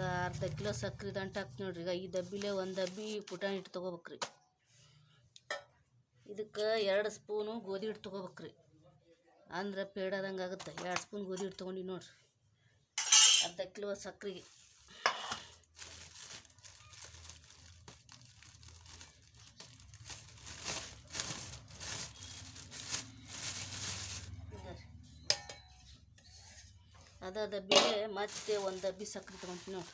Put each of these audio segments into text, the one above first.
ಒಂದು ಅರ್ಧ ಕಿಲೋ ಸಕ್ರೆ ದಂಟು ಹಾಕ್ತಿ ನೋಡ್ರಿ. ಈಗ ಈ ಡಬ್ಬಿಲೆ ಒಂದು ಡಬ್ಬಿ ಪುಟಾಣಿ ಹಿಟ್ಟು ತೊಗೋಬೇಕ್ರಿ. ಇದಕ್ಕೆ ಎರಡು ಸ್ಪೂನು ಗೋಧಿ ಹಿಟ್ಟು ತೊಗೋಬೇಕ್ರಿ. ಅಂದ್ರೆ ಪೇಡದಂಗೆ ಆಗುತ್ತೆ. ಎರಡು ಸ್ಪೂನ್ ಗೋಧಿ ಹಿಟ್ಟು ತೊಗೊಂಡು ನೋಡ್ರಿ. ಅರ್ಧ ಕಿಲೋ ಸಕ್ರೆಗೆ. ಅದ ಡಬ್ಬಿಗೆ ಮತ್ತೆ ಒಂದು ಡಬ್ಬಿ ಸಕ್ಕರೆ ತೊಗೊಂತೀನಿ ನೋಡಿ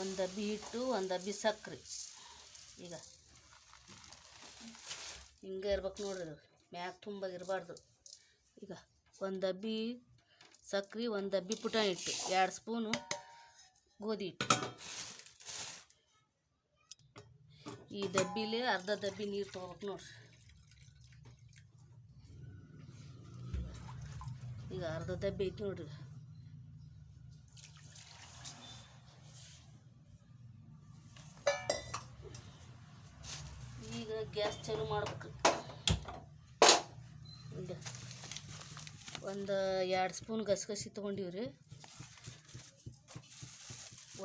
ಒಂದು ಡಬ್ಬಿ ಹಿಟ್ಟು, ಒಂದು ಡಬ್ಬಿ ಸಕ್ಕರೆ ಈಗ ಹಿಂಗೆ ಇರ್ಬೇಕು ನೋಡ್ರಿ ಅದು. ಮ್ಯಾಗ ತುಂಬ ಇರಬಾರ್ದು. ಈಗ ಒಂದು ಡಬ್ಬಿ ಸಕ್ಕರೆ ಒಂದು ಡಬ್ಬಿ ಪುಟಾಣಿ ಹಿಟ್ಟು. ಎರಡು ಸ್ಪೂನು ಗೋಧಿ ಹಿಟ್ಟು. ಈ ಡಬ್ಬಿಲಿ ಅರ್ಧ ಡಬ್ಬಿ ನೀರು ತೊಗೋಬೇಕು ನೋಡ್ರಿ. ಈಗ ಅರ್ಧ ಡಬ್ಬಿ ಐತಿ ನೋಡ್ರಿ ಈಗ ಗ್ಯಾಸ್ ಚಾಲು ಮಾಡ್ಬೇಕು. ಈಗ ಒಂದು ಎರಡು ಸ್ಪೂನ್ ಗಸಗಸಿ ತೊಗೊಂಡಿವ್ರಿ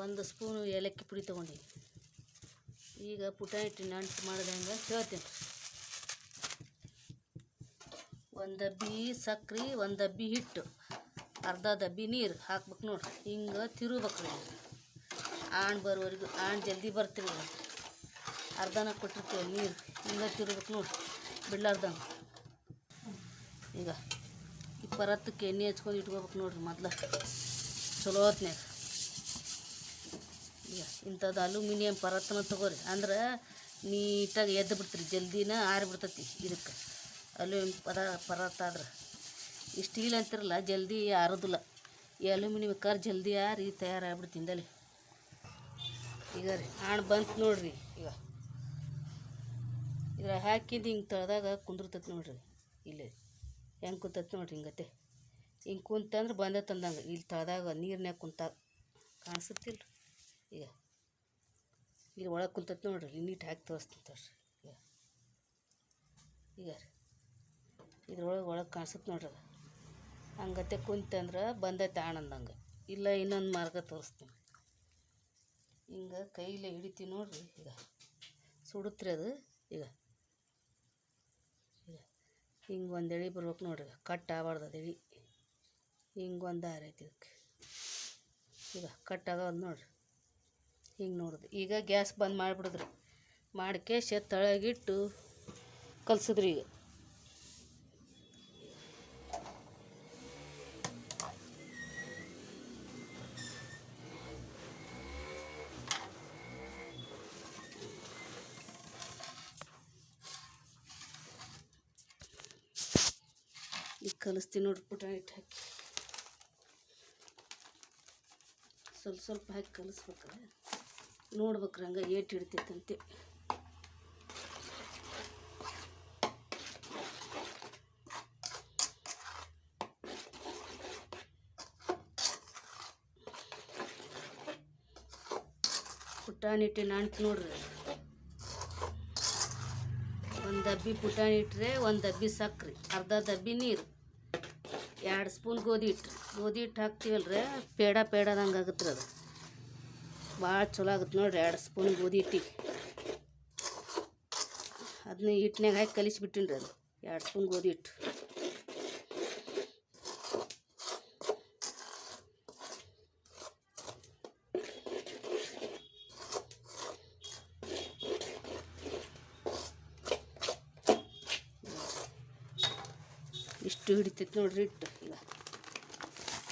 ಒಂದು ಸ್ಪೂನು ಏಲಕ್ಕಿ ಪುಡಿ ತೊಗೊಂಡೀವಿ. ಈಗ ಪುಟಾಣಿ ಹಿಟ್ಟಿನ ನಂಟು ಮಾಡ್ದಂಗೆ ಹೇಳ್ತೀನಿ ಒಂದು ಡಬ್ಬಿ ಸಕ್ರೆ, ಒಂದು ಡಬ್ಬಿ ಹಿಟ್ಟು, ಅರ್ಧ ಡಬ್ಬಿ ನೀರು ಹಾಕ್ಬೇಕು ನೋಡ್ರಿ. ಹಿಂಗೆ ತಿರುಬೇಕ್ರಿ ಆಣ್ ಬರೋವರೆಗೂ, ಆಣ್ ಜಲ್ದಿ ಬರ್ತೀರಿ ಅರ್ಧನ ಕೊಟ್ಟಿರ್ತೀವಿ ನೀರು. ಹಿಂಗೆ ತಿರ್ಬೇಕು ನೋಡಿ. ಬಿಡ್ಲಾರ್ದಂಗೆ ಈಗ ಈ ಪರತ್ತಕ್ಕೆ ಎಣ್ಣೆ ಹಚ್ಕೊಂಡು ಇಟ್ಕೋಬೇಕು ನೋಡ್ರಿ ಮೊದ್ಲು. ಚಲೋ ಹೊತ್ನ್ಯಾಗ. ಈಗ ಇಂಥದ್ದು ಅಲ್ಯೂಮಿನಿಯಂ ಪರತ್ತನ ತಗೋರಿ. ಅಂದ್ರೆ ನೀಟಾಗಿ ಎದ್ದು ಬಿಡ್ತೀರಿ. ಜಲ್ದಿನ ಆರಿಬಿಡ್ತೈತಿ ಇದಕ್ಕೆ. ಅಲ್ಯೂಮಿನಿಯಂ ಪದ ಪರತ್ತ ಆದ್ರೆ. ಈ ಸ್ಟೀಲ್ ಅಂತಿರಲ್ಲ, ಜಲ್ದಿ ಆರೋದಿಲ್ಲ. ಈ ಅಲ್ಯೂಮಿನಿಯಂ ಕಾರ್ ಜಲ್ದಿ ಆರಿ ತಯಾರಾಗ್ಬಿಡ್ತಿಂದಲ್ಲಿ ಈಗ ರೀ ಹಾಣ್ ಬಂತು ನೋಡ್ರಿ. ಇದ್ರ ಹಾಕಿದ್ದು ಹಿಂಗೆ ತಳದಾಗ ಕುಂದಿರ್ತೈತೆ ನೋಡ್ರಿ. ಇಲ್ಲಿ ಹೆಂಗೆ ಕುಂತೈತೆ ನೋಡ್ರಿ ಹಿಂಗತೆ ಹಿಂಗೆ ಕುಂತಂದ್ರೆ ಬಂದೈತೆ ತಂದಂಗೆ. ಇಲ್ಲಿ ತಳದಾಗ ನೀರ್ನ್ಯಾಗ ಕುಂತ ಕಾಣಿಸುತ್ತಿಲ್ಲ ಈಗ ಇಲ್ಲಿ ಒಳಗೆ ಕುಂತೈತೆ ನೋಡ್ರಿ. ಇಲ್ಲಿ ನೀಟ್ ಹಾಕಿ ತೋರಿಸ್ತೀನಿ ತೋರಿಸಿ ಈಗ. ಈಗ ಇದ್ರೊಳಗೆ ಒಳಗೆ ಕಾಣಿಸುತ್ತೆ ನೋಡ್ರಿ ಅದು. ಹಂಗತೆ ಕುಂತಂದ್ರೆ ಬಂದೈತೆ ಆಣಂದಂಗೆ ಇಲ್ಲ ಇನ್ನೊಂದು ಮಾರ್ಗ ತೋರಿಸ್ತೀನಿ. ಹಿಂಗೆ ಕೈಲೇ ಹಿಡಿತೀವಿ ನೋಡ್ರಿ. ಈಗ. ಸುಡುತ್ರಿ ಅದು. ಈಗ. ಹಿಂಗೆ ಒಂದು ಎಳೆ ಬರ್ಬೇಕು ನೋಡ್ರಿ. ಕಟ್ ಆಗಬಾರ್ದು ಅದು ಎಳೆ ಹಿಂಗೆ ಒಂದು ದಾರ ಐತಿ ಇದಕ್ಕೆ ಈಗ ಕಟ್ ಆಗೋದು ನೋಡ್ರಿ. ಹಿಂಗೆ ನೋಡ್ದು. ಈಗ ಗ್ಯಾಸ್ ಬಂದ್ ಮಾಡಿಬಿಡಿದ್ರಿ. ಮಾಡ್ಕೇಶ ತಳಗಿಟ್ಟು ಕಲ್ಸಿದ್ರಿ ಈಗ. ಈಗ ಕಲಿಸ್ತೀನಿ ನೋಡಿ ಪುಟಾಣಿ ಇಟ್ಟು ಹಾಕಿ. ಸ್ವಲ್ಪ ಸ್ವಲ್ಪ ಹಾಕಿ ಕಲಿಸ್ಬೇಕ್ರೆ. ನೋಡ್ಬೇಕು ಹಂಗೆ ಏಟ್ ಹಿಡ್ತೈತಂತೆ. ಪುಟಾಣಿ ಹಿಟ್ಟಿನ ಅಂಟು ನೋಡ್ರಿ. ಒಂದು ಡಬ್ಬಿ ಪುಟಾಣಿ ಇಟ್ಟರೆ ಒಂದು ಡಬ್ಬಿ ಸಕ್ಕರೆ ಅರ್ಧ ಡಬ್ಬಿ ನೀರು. ಎರಡು ಸ್ಪೂನ್ ಗೋಧಿ ಹಿಟ್ಟು. ಗೋಧಿ ಹಿಟ್ಟು ಹಾಕ್ತೀವಲ್ರಿ? ಪೇಡ ಪೇಡದಂಗೆ ಆಗುತ್ತೆ ಅದು. ಭಾಳ ಚಲೋ ಆಗುತ್ತೆ ನೋಡಿರಿ ಎರಡು ಸ್ಪೂನ್ ಗೋಧಿ ಹಿಟ್ಟಿಗೆ. ಅದನ್ನ ಹಿಟ್ಟಿನಾಗ ಹಾಕಿ ಕಲಿಸಿಬಿಟ್ಟಿನಿ ರೀ ಅದು. ಎರಡು ಸ್ಪೂನ್ ಗೋಧಿ ಹಿಟ್ಟು. ಇಷ್ಟು ಹಿಡಿತೈತೆ ನೋಡ್ರಿ ಹಿಟ್ಟು.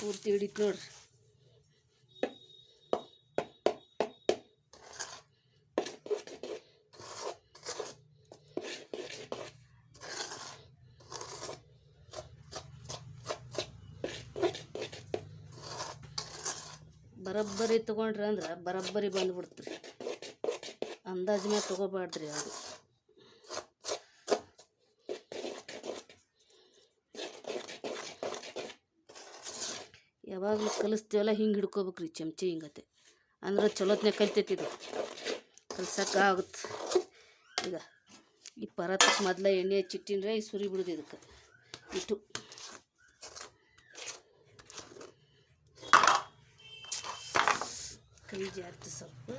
ಪೂರ್ತಿ ಹಿಡಿತು ನೋಡ್ರಿ ಬರಬ್ಬರಿ ತೊಗೊಂಡ್ರಿ ಅಂದ್ರೆ ಬರಬ್ಬರಿ ಬಂದ್ಬಿಡ್ತ್ರಿ ಅಂದಾಜ್ ಮೇಲೆ ತೊಗೋಬಾರ್ದ್ರಿ ಅದು ಯಾವಾಗಲೂ ಕಲಿಸ್ತೀವಲ್ಲ ಹಿಂಗೆ ಹಿಡ್ಕೋಬೇಕ್ರಿ ಚಮಚೆ ಹಿಂಗತೆ. ಅಂದ್ರೆ ಚಲೋತ್ನೇ ಕಲಿತೈತಿ ಇದು. ಕಲ್ಸಕ್ಕೆ ಆಗುತ್ತೆ ಈಗ ಈ ಪರತಕ್ಕೆ ಮೊದಲ ಎಣ್ಣೆ ಹಚ್ಚಿಟ್ಟಿನ್ರೆ ಈ ಸುರಿ ಬಿಡುದು ಇದಕ್ಕೆ. ಇಟ್ಟು. ಕೈ ಜಾರ್ತು ಸ್ವಲ್ಪ.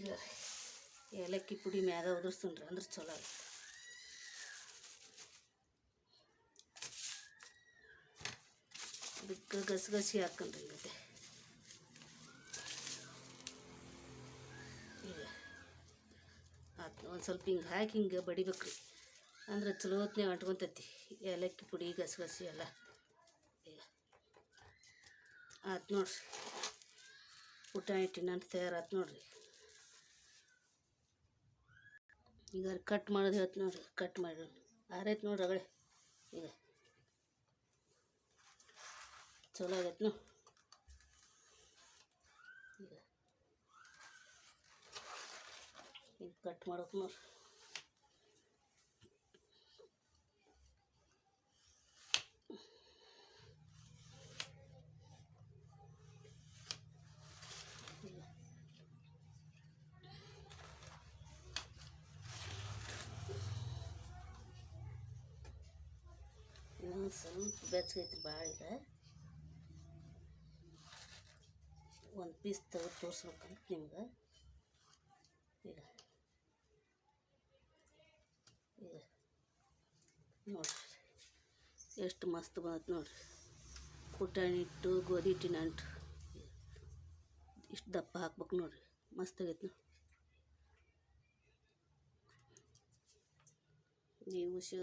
ಈಗ ಏಲಕ್ಕಿ ಪುಡಿ ಮ್ಯಾಗ ಉದುರ್ಸ್ತೀನಿ ಅಂದ್ರೆ ಚಲೋ ಆಗುತ್ತೆ. ಅದಕ್ಕೆ ಗಸಗಸಿ ಹಾಕೊಂಡ್ರಿ ಮತ್ತೆ ಈಗ ಆತು ಒಂದು ಸ್ವಲ್ಪ ಹಿಂಗೆ ಹಾಕಿ ಹಿಂಗೆ ಬಡಿಬೇಕ್ರಿ. ಅಂದ್ರೆ ಚಲೋ ಹೊತ್ನ್ಯಾಗ ಅಂಟ್ಕೊಂತೈತಿ ಏಲಕ್ಕಿ ಪುಡಿ ಗಸಗಸಿ ಎಲ್ಲ. ಈಗ ಆತು ನೋಡ್ರಿ. ಪುಟಾಣಿ ಹಿಟ್ಟಿನ ತಯಾರಾತು ನೋಡ್ರಿ. ಈಗ ಕಟ್ ಮಾಡೋದು ಹೇಳ್ತೀನಿ ನೋಡ್ರಿ ಕಟ್ ಮಾಡಿ ಆರೈತೆ ನೋಡ್ರಿ ಅಗಳೆ. ಈಗ ಚಲೋ ಆಗೈತೆ ನೋ ಈಗ ಕಟ್ ಮಾಡೋಕೆ ನೋಡ್ರಿ ಈಗ ಇನ್ನೊಂದು ಸ್ವಲ್ಪ ಬೆಚ್ಚಗೈತಿ ಭಾಳ ಇಲ್ಲ ಒಂದು ಪೀಸ್ ತೆಗೆದು ತೋರಿಸ್ಬೇಕಂತ ನಿಮ್ಗೆ ಈಗ ಈಗ ನೋಡ್ರಿ ಎಷ್ಟು ಮಸ್ತ್ ಬಂದೈತೆ ನೋಡ್ರಿ ಪುಟಾಣಿ ಹಿಟ್ಟು ಗೋಧಿ ಹಿಟ್ಟಿನ ಅಂಟು ಇಷ್ಟು ದಪ್ಪ ಹಾಕ್ಬೇಕು ನೋಡ್ರಿ ಮಸ್ತ್ ಆಗೈತೆ ನೋಡಿ ನೀವು ಶಿವ